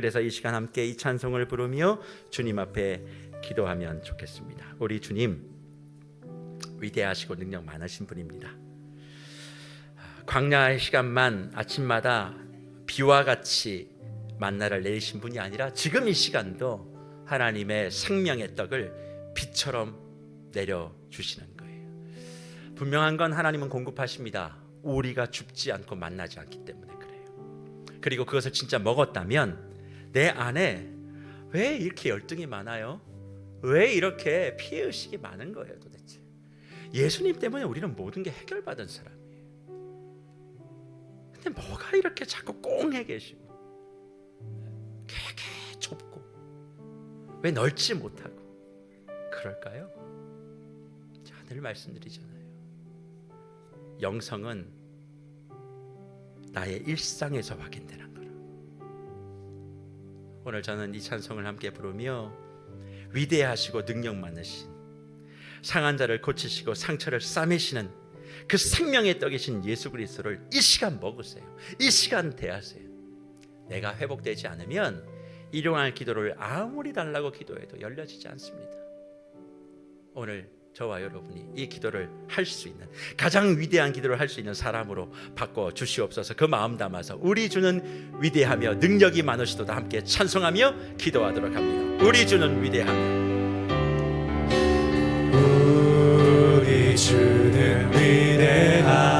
그래서 이 시간 함께 이 찬송을 부르며 주님 앞에 기도하면 좋겠습니다. 우리 주님 위대하시고 능력 많으신 분입니다. 광야의 시간만 아침마다 비와 같이 만나를 내리신 분이 아니라 지금 이 시간도 하나님의 생명의 떡을 빛처럼 내려 주시는 거예요. 분명한 건 하나님은 공급하십니다. 우리가 죽지 않고 만나지 않기 때문에 그래요. 그리고 그것을 진짜 먹었다면 내 안에 왜 이렇게 열등이 많아요? 왜 이렇게 피해 의식이 많은 거예요, 도대체? 예수님 때문에 우리는 모든 게 해결받은 사람이에요. 근데 뭐가 이렇게 자꾸 꽁해 계시고 되게 좁고 왜 넓지 못하고 그럴까요? 늘 말씀드리잖아요. 영성은 나의 일상에서 확인되는 거라. 오늘 저는 이 찬송을 함께 부르며 위대하시고 능력 많으신 상한 자를 고치시고 상처를 싸매시는 그 생명의 떡이신 예수 그리스도를 이 시간 먹으세요. 이 시간 대하세요. 내가 회복되지 않으면 일용할 기도를 아무리 달라고 기도해도 열려지지 않습니다. 오늘 저와 여러분이 이 기도를 할 수 있는 가장 위대한 기도를 할 수 있는 사람으로 바꿔 주시옵소서. 그 마음 담아서 우리 주는 위대하며 능력이 많으시도다 함께 찬송하며 기도하도록 합니다. 우리 주는 위대하며 우리 주는 위대하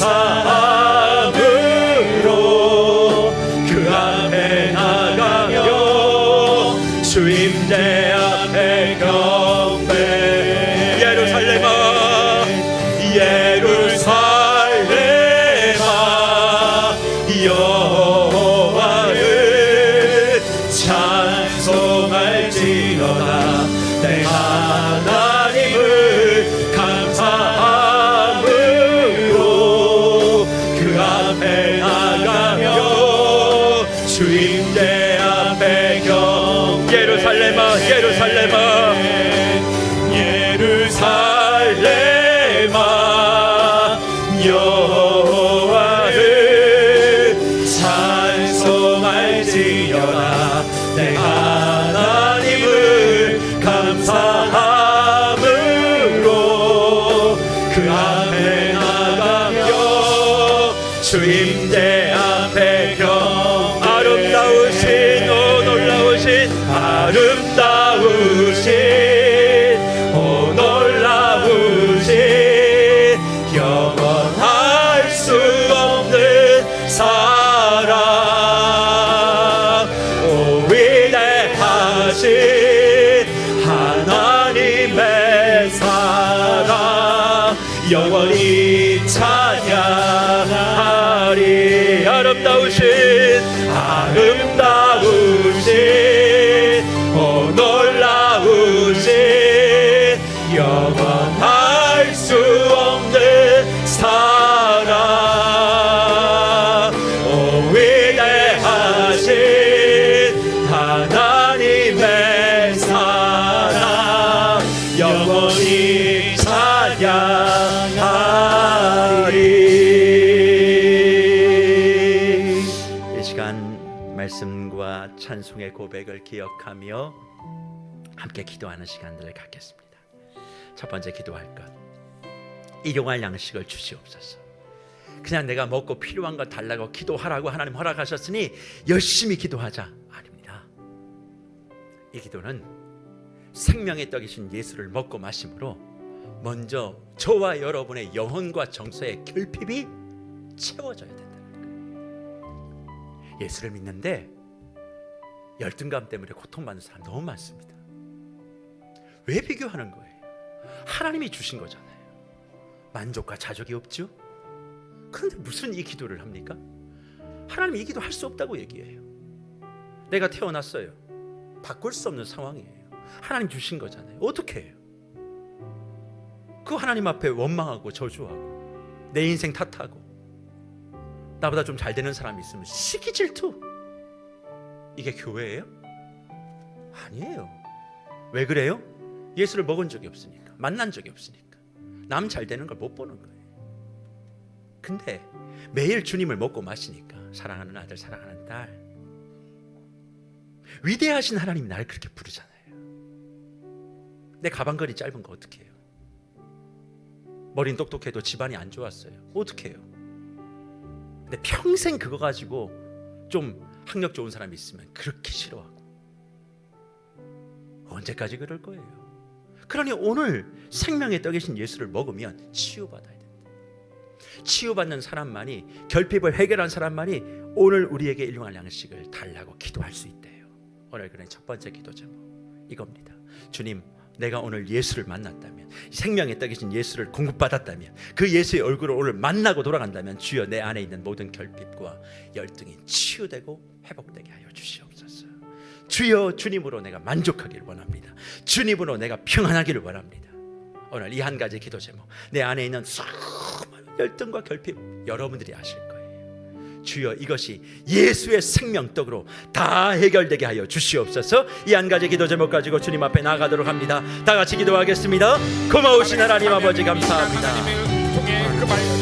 감 앞에 나가며 주임대 앞에 경 예루살렘아 예루살렘아. 주님 내 앞에 찬양 말씀과 찬송의 고백을 기억하며 함께 기도하는 시간들을 갖겠습니다. 첫 번째 기도할 것. 일용할 양식을 주시옵소서. 그냥 내가 먹고 필요한 것 달라고 기도하라고 하나님 허락하셨으니 열심히 기도하자 아닙니다. 이 기도는 생명의 떡이신 예수를 먹고 마심으로 먼저 저와 여러분의 영혼과 정서의 결핍이 채워져야 거 예수를 믿는데 열등감 때문에 고통받는 사람 너무 많습니다. 왜 비교하는 거예요? 하나님이 주신 거잖아요. 만족과 자족이 없죠? 그런데 무슨 이 기도를 합니까? 하나님 이 기도 할 수 없다고 얘기해요. 내가 태어났어요. 바꿀 수 없는 상황이에요. 하나님 주신 거잖아요. 어떻게 해요? 그 하나님 앞에 원망하고 저주하고 내 인생 탓하고 나보다 좀 잘 되는 사람이 있으면 시기 질투. 이게 교회예요? 아니에요. 왜 그래요? 예수를 먹은 적이 없으니까 만난 적이 없으니까 남 잘 되는 걸 못 보는 거예요. 근데 매일 주님을 먹고 마시니까 사랑하는 아들, 사랑하는 딸 위대하신 하나님이 날 그렇게 부르잖아요. 내 가방걸이 짧은 거 어떻게 해요? 머린 똑똑해도 집안이 안 좋았어요. 어떻게 해요? 근데 평생 그거 가지고 좀 학력 좋은 사람이 있으면 그렇게 싫어하고 언제까지 그럴 거예요? 그러니 오늘 생명의 떡이신 예수를 먹으면 치유받아야 된다. 치유받는 사람만이 결핍을 해결한 사람만이 오늘 우리에게 일용할 양식을 달라고 기도할 수 있대요. 오늘 그런 첫 번째 기도 제목 이겁니다. 주님, 내가 오늘 예수를 만났다면 생명의 떡이 신 예수를 공급받았다면 그 예수의 얼굴을 오늘 만나고 돌아간다면 주여 내 안에 있는 모든 결핍과 열등이 치유되고 회복되게 하여 주시옵소서. 주여 주님으로 내가 만족하기를 원합니다. 주님으로 내가 평안하기를 원합니다. 오늘 이 한 가지 기도 제목 내 안에 있는 수많은 열등과 결핍 여러분들이 아실 거예요. 주여 이것이 예수의 생명떡으로 다 해결되게 하여 주시옵소서. 이 한 가지 기도 제목 가지고 주님 앞에 나가도록 합니다. 다 같이 기도하겠습니다. 고마우신 하나님 아버지 감사합니다.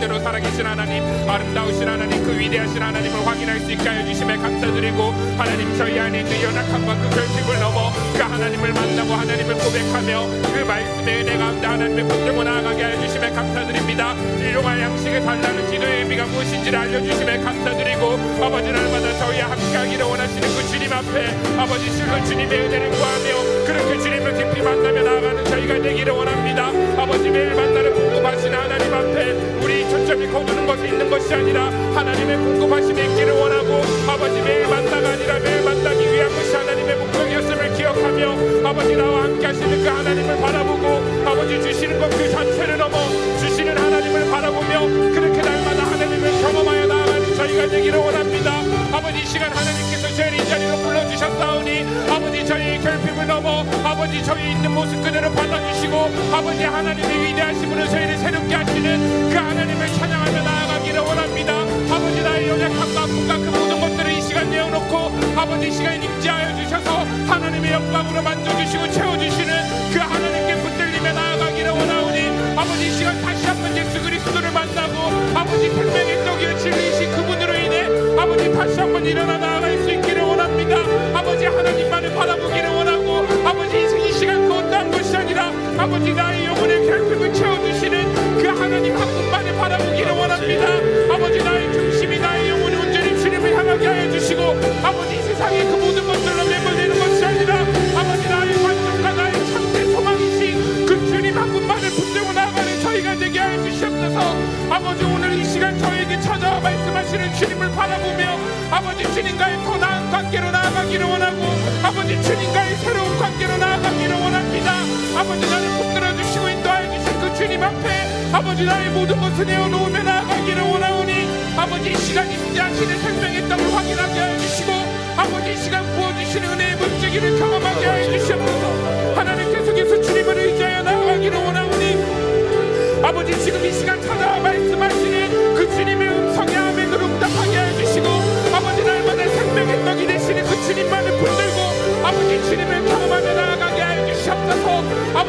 고백대로 살아계신 하나님, 아름다우신 하나님, 그 위대하신 하나님을 확인할 수 있게 하여 주심에 감사드리고 하나님 저희 안에 있는 연약함과 그 결핍을 넘어 그 하나님을 만나고 하나님을 고백하며 그 말씀의 은혜 가운데 하나님의 붙들고 나아가게 하여 주심에 감사드립니다. 일용할 양식을 달라는 기도의 의미가 무엇인지를 알려주심에 감사드리고 아버지 날마다 저희와 함께하기를 원하시는 그 주님 앞에 아버지 실로 주님의 은혜를 구하며 그렇게 주님을 깊이 만나며 나아가는 저희가 되기를 원합니다 아버지 매일 만나는 공급하시는 하나님 앞에 우리 초점이 거두는 것이 있는 것이 아니라 하나님의 공급하심이 있기를 원하고 아버지 매일 만나가 아니라 매일 만나기 위한 것이 하나님의 목적이었음을 기억하며 아버지 나와 함께 하시는 그 하나님을 바라보고 아버지 주시는 것 그 자체를 넘어 주시는 하나님을 바라보며 그렇게 날마다 하나님을 경험하여 나아가는 저희가 되기를 원합니다 아버지 이 시간 하나님께서 저희를 이 자리로 불러주셨사오니 아버지 저희의 결핍을 넘어 아버지 저희 있는 모습 그대로 받아주시고 아버지 하나님의 위대하심으로 저희를 새롭게 하시는 그 하나님을 찬양하며 나아가기를 원합니다. 아버지 나의 연약함과 아픔 한번 일어나 나아갈 수 있기를 원합니다. 아버지 하나님만을 바라보기를 원하고 아버지 이- 이 시간 그 어떠한 것이 아니라 아버지 나의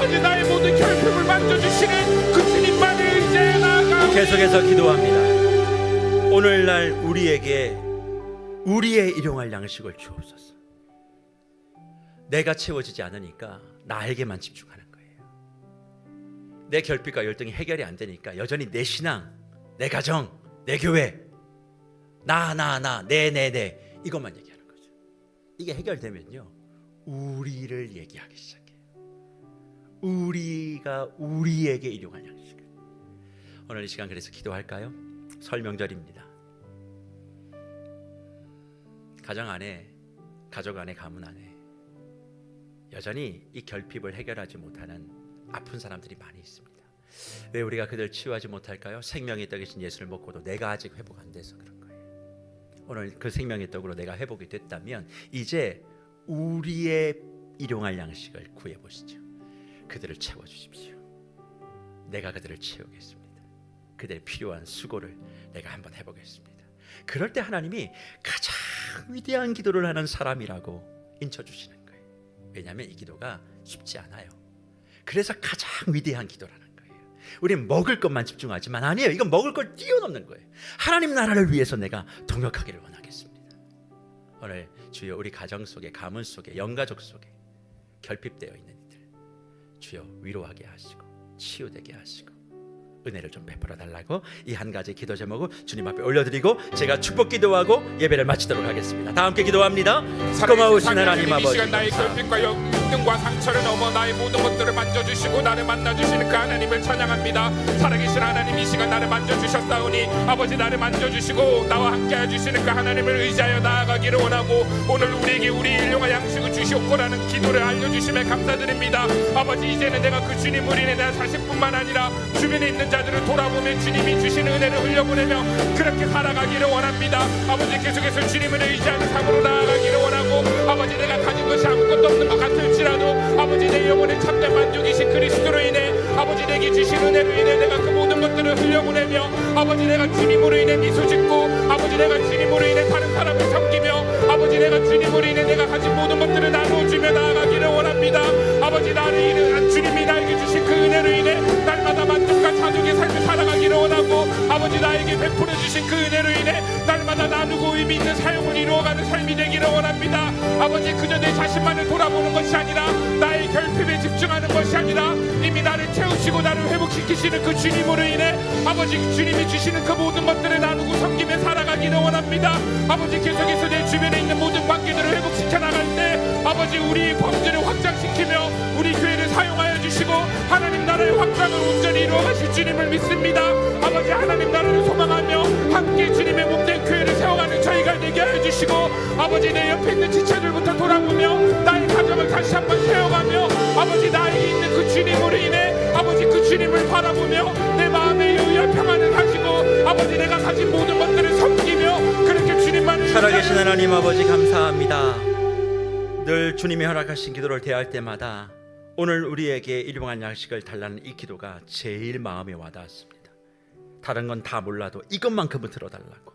아버지 나의 모든 결핍을 만져주시는 그 주님만을 의지하여 나아가 계속해서 기도합니다. 오늘날 우리에게 우리의 일용할 양식을 주옵소서. 내가 채워지지 않으니까 나에게만 집중하는 거예요. 내 결핍과 열등이 해결이 안 되니까 여전히 내 신앙, 내 가정, 내 교회, 나, 나, 나, 내, 내, 내 이것만 얘기하는 거죠. 이게 해결되면요, 우리를 얘기하기 시작해요. 우리가 우리에게 일용할 양식을. 오늘 이 시간 그래서 기도할까요? 설명절입니다. 가정 안에, 가족 안에, 가문 안에 여전히 이 결핍을 해결하지 못하는 아픈 사람들이 많이 있습니다. 왜 우리가 그들 치유하지 못할까요? 생명의 떡이신 예수를 먹고도 내가 아직 회복 안 돼서 그런 거예요. 오늘 그 생명의 떡으로 내가 회복이 됐다면 이제 우리의 일용할 양식을 구해 보시죠. 그들을 채워 주십시오. 내가 그들을 채우겠습니다. 그들의 필요한 수고를 내가 한번 해보겠습니다. 그럴 때 하나님이 가장 위대한 기도를 하는 사람이라고 인쳐주시는 거예요. 왜냐하면 이 기도가 쉽지 않아요. 그래서 가장 위대한 기도라는 거예요. 우리는 먹을 것만 집중하지만 아니에요. 이건 먹을 걸 뛰어넘는 거예요. 하나님 나라를 위해서 내가 동역하기를 원하겠습니다. 오늘 주여 우리 가정 속에 가문 속에 영가족 속에 결핍되어 있는 주여 위로하게 하시고 치유되게 하시고 은혜를 좀 베풀어 달라고 이 한 가지 기도 제목을 주님 앞에 올려드리고 제가 축복 기도하고 예배를 마치도록 하겠습니다. 다 함께 기도합니다. 고마우신 하나님 이 아버지 역등과 상처를 넘어 나의 모든 것들을 만져주시고 나를 만나주시는 그 하나님을 찬양합니다. 살아계신 하나님 이 시간 나를 만져주셨사오니 아버지 나를 만져주시고 나와 함께 해 주시는 그 하나님을 의지하여 나아가기를 원하고 오늘 우리에게 우리 일용할 양식을 주시옵고라는 기도를 알려주심에 감사드립니다. 아버지 이제는 내가 그 주님을 인해 내 자신뿐만 아니라 주변에 있는 자들을 돌아보며 주님이 주신 은혜를 흘려보내며 그렇게 살아가기를 원합니다. 아버지 계속해서 주님을 의지하는 삶으로 나아가기를 원하고 아버지 내가 가진 것이 아버지 내가 주님으로 인해 미소 짓고 아버지 내가 주님으로 인해 다른 사람을 섬기며 아버지 내가 주님으로 인해 내가 가진 모든 것들을 나누어 주며 나아가기를 원합니다. 아버지 나를 인해 주님이 나에게 주신 그 은혜로 인해 날마다 만족과 자족의 삶을 살아가기를 원하고 아버지 나에게 베풀어 주신 그 은혜로 인해 날마다 나누고 의미 있는 사용을 이루어가는 삶이 되기를 원합니다. 아버지 그저 내 자신만을 돌아보는 것이 아니라 나의 결핍에 집중하는 것이 아니라 이미 나를 채우시고 나를 회복시키시는 그 주님으로 인해 아버지 주님이 주시는 그 모든 것들을 나누고 섬기며 살아가기를 원합니다. 아버지 계속해서 내 주변에 있는 모든 관계들을 회복시켜 나갈 때 아버지 우리의 범죄를 확장시키며 우리 교회를 사용하여 주시고 하나님 나라의 확장을 온전히 이루어 가실 주님을 믿습니다. 아버지 하나님 나라를 소망하며 함께 주님의 몸된 교회를 세워가는 저희가 되게 하여 주시고 아버지 내 옆에 있는 지체들부터 돌아보며 나의 가정을 다시 한번 주님을 바라보며 내 마음의 여유와 평안을 가지고 아버지 내가 가진 모든 것들을 섬기며 그렇게 주님만을 살아계신 하나님 아버지 감사합니다. 늘 주님이 허락하신 기도를 대할 때마다 오늘 우리에게 일용할 양식을 달라는 이 기도가 제일 마음에 와닿았습니다. 다른 건 다 몰라도 이것만큼은 들어달라고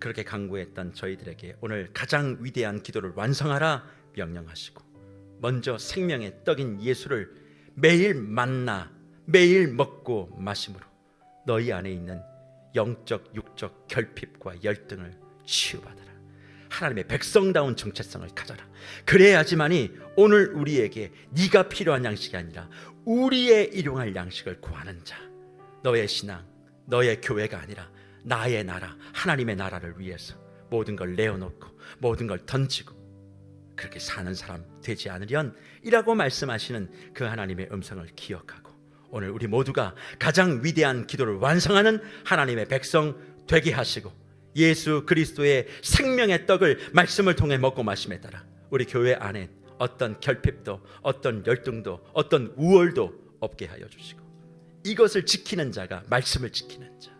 그렇게 강구했던 저희들에게 오늘 가장 위대한 기도를 완성하라 명령하시고 먼저 생명의 떡인 예수를 매일 만나 매일 먹고 마심으로 너희 안에 있는 영적 육적 결핍과 열등을 치유받아라. 하나님의 백성다운 정체성을 가져라. 그래야지만이 오늘 우리에게 네가 필요한 양식이 아니라 우리의 일용할 양식을 구하는 자. 너의 신앙, 너의 교회가 아니라 나의 나라, 하나님의 나라를 위해서 모든 걸 내어놓고 모든 걸 던지고 그렇게 사는 사람 되지 않으련 이라고 말씀하시는 그 하나님의 음성을 기억하고 오늘 우리 모두가 가장 위대한 기도를 완성하는 하나님의 백성 되게 하시고 예수 그리스도의 생명의 떡을 말씀을 통해 먹고 마심에 따라 우리 교회 안에 어떤 결핍도 어떤 열등도 어떤 우월도 없게 하여 주시고 이것을 지키는 자가 말씀을 지키는 자.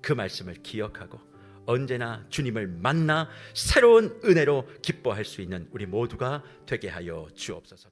그 말씀을 기억하고 언제나 주님을 만나 새로운 은혜로 기뻐할 수 있는 우리 모두가 되게 하여 주옵소서.